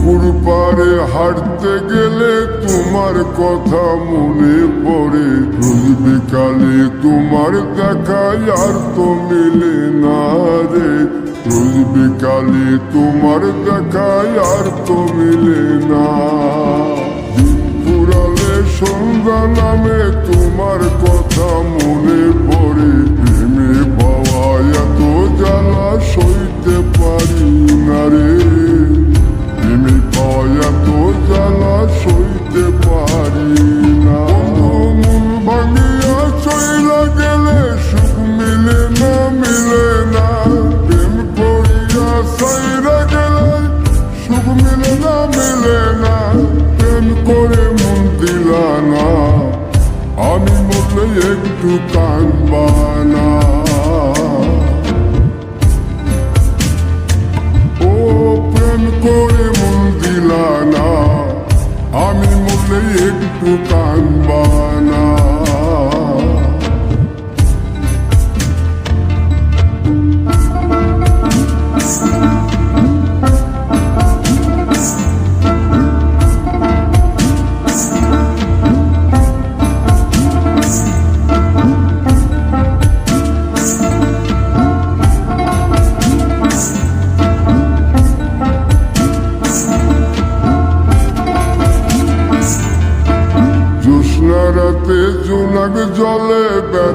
পুকুর পাড়ে হাঁটতে গেলে তোমার কথা মনে পড়ে। রোজ বিকালে তোমার দেখায় আর তো মিলে না রে। রোজ বিকালে তোমার দেখায় আর তো মিলে না। ফুরালে সন্ধ্যা নামে তোমার জ্বালা সইতে পারি না। মন ভাঙিয়া চইলা গেলে সুখ মিলে না মিলে না। প্রেম করিয়া সাইরা গেলে সুখ মিলে না মিলে না। প্রেম করে মন দিলা না। আমি মরলে একটু কানবানা ও por pago. রাতে জোনাক জলে ব্যথা